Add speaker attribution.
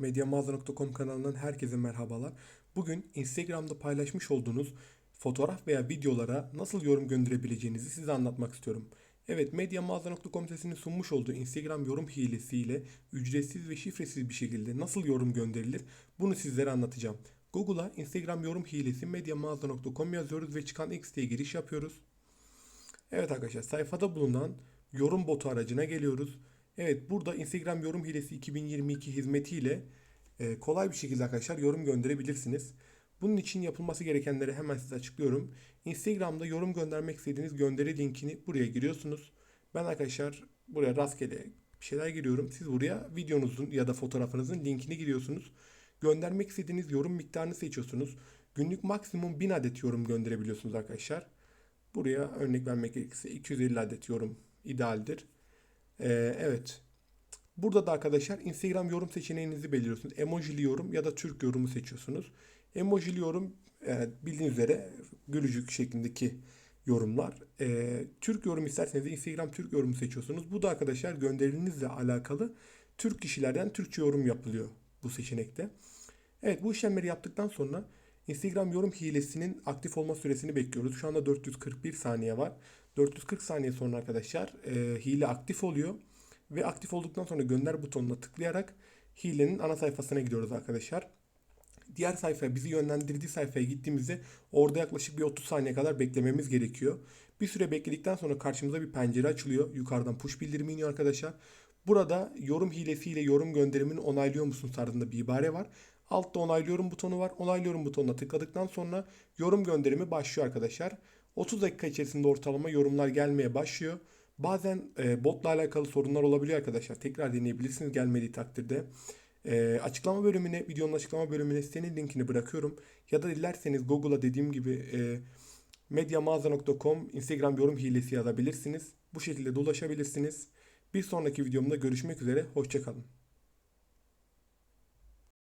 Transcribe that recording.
Speaker 1: Medyamağaza.com kanalından herkese merhabalar. Bugün Instagram'da paylaşmış olduğunuz fotoğraf veya videolara nasıl yorum gönderebileceğinizi size anlatmak istiyorum. Evet, Medyamağaza.com sitesinin sunmuş olduğu Instagram yorum hilesiyle ücretsiz ve şifresiz bir şekilde nasıl yorum gönderilir bunu sizlere anlatacağım. Google'a Instagram yorum hilesi medyamağaza.com yazıyoruz ve çıkan X diye giriş yapıyoruz. Evet arkadaşlar sayfada bulunan yorum botu aracına geliyoruz. Evet burada Instagram yorum hilesi 2022 hizmetiyle e, kolay bir şekilde arkadaşlar yorum gönderebilirsiniz. Bunun için yapılması gerekenleri hemen size açıklıyorum. Instagram'da yorum göndermek istediğiniz gönderi linkini buraya giriyorsunuz. Ben arkadaşlar buraya rastgele bir şeyler giriyorum. Siz buraya videonuzun ya da fotoğrafınızın linkini giriyorsunuz. Göndermek istediğiniz yorum miktarını seçiyorsunuz. Günlük maksimum 1000 adet yorum gönderebiliyorsunuz arkadaşlar. Buraya örnek vermek gerekirse 250 adet yorum idealdir. Ee, evet. Burada da arkadaşlar Instagram yorum seçeneğinizi belirliyorsunuz. Emojili yorum ya da Türk yorumu seçiyorsunuz. Emojili yorum e, bildiğiniz üzere gülücük şeklindeki yorumlar. Ee, Türk yorum isterseniz Instagram Türk yorumu seçiyorsunuz. Bu da arkadaşlar gönderinizle alakalı Türk kişilerden Türkçe yorum yapılıyor bu seçenekte. Evet bu işlemleri yaptıktan sonra Instagram yorum hilesinin aktif olma süresini bekliyoruz. Şu anda 441 saniye var. 440 saniye sonra arkadaşlar e, hile aktif oluyor. Ve aktif olduktan sonra gönder butonuna tıklayarak hilenin ana sayfasına gidiyoruz arkadaşlar. Diğer sayfaya bizi yönlendirdiği sayfaya gittiğimizde orada yaklaşık bir 30 saniye kadar beklememiz gerekiyor. Bir süre bekledikten sonra karşımıza bir pencere açılıyor. Yukarıdan push bildirimi iniyor arkadaşlar. Burada yorum hilesiyle yorum gönderimini onaylıyor musun tarzında bir ibare var. Altta onaylıyorum butonu var. Onaylıyorum butonuna tıkladıktan sonra yorum gönderimi başlıyor arkadaşlar. 30 dakika içerisinde ortalama yorumlar gelmeye başlıyor. Bazen e, botla alakalı sorunlar olabiliyor arkadaşlar. Tekrar deneyebilirsiniz gelmediği takdirde. E, açıklama bölümüne, videonun açıklama bölümüne sitenin linkini bırakıyorum. Ya da dilerseniz Google'a dediğim gibi e, medyamağaza.com Instagram yorum hilesi yazabilirsiniz. Bu şekilde de ulaşabilirsiniz. Bir sonraki videomda görüşmek üzere. Hoşçakalın.